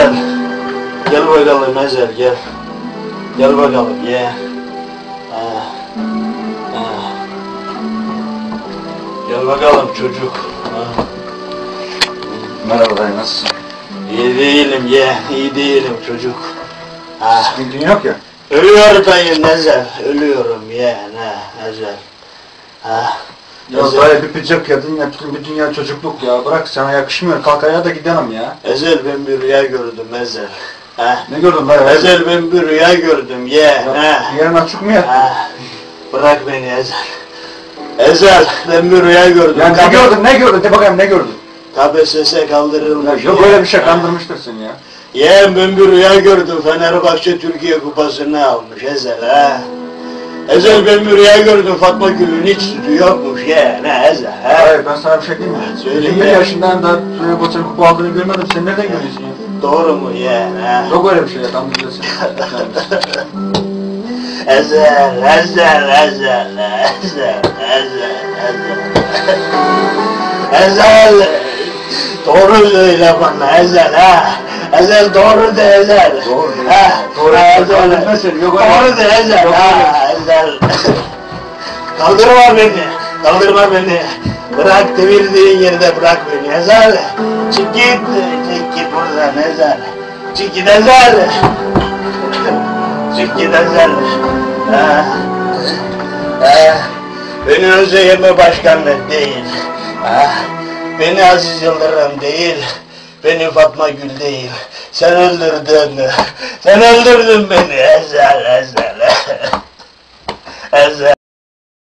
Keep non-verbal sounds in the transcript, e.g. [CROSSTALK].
Ezel. Gel bakalım Ezel gel. Gel bakalım ye. Ha, ha. Gel bakalım çocuk. Ha. Merhaba dayı nasılsın? İyi değilim ye. iyi değilim çocuk. Ha. Sıkıntın yok ya. Ölüyor dayı Nezel. Ölüyorum ye ne Ezel. Ha. Ya Ezel. dayı bir bıcak yedin ya bir dünya çocukluk ya. Bırak sana yakışmıyor. Kalk ayağa da gidelim ya. Ezel ben bir rüya gördüm Ezel. Ha. Ne gördün dayı? Ezel ben bir rüya gördüm ye. Ya, Ha. Yerin açık mı ya? Ha, Bırak beni Ezel. Ezel, ben bir rüya gördüm. Ya ne Kab- gördün ne gördün? De bakayım ne gördün? KPSS Ya kaldırılmış. yok ya. öyle bir şey kandırmıştır seni ya. Yeğen ben bir rüya gördüm. Fenerbahçe Türkiye kupasını almış Ezel ha. Ezel ben bir rüya gördüm. Fatma Gül'ün hiç sütü yokmuş yeğen ha Ezel ha. Hayır ben sana bir şey diyeyim mi? Söyle 21 ya. yaşından da Fenerbahçe'nin kupa aldığını görmedim. Sen nereden görüyorsun ya? Doğru mu yeğen ha? Yok öyle bir şey ya kandırıyorsun. seni. [LAUGHS] Ezel, Ezel, Ezel, Ezel, Ezel, Ezel. Ezel, doğru söyle bana Ezel ha. Ezel doğru de Ezel. Doğru. Ha, Doğru. ha, öyle. Doğru de Ezel ha, Ezel. Kaldırma beni, kaldırma beni. Bırak devirdiğin yerde bırak beni Ezel. Çık git, çık git buradan Ezel. Çık git Ezel. Çık git. Ha. Beni Özeyeme Başkanlık değil. Ha. Beni Aziz Yıldırım değil. Beni Fatma Gül değil. Sen öldürdün. Sen öldürdün beni. Ezel.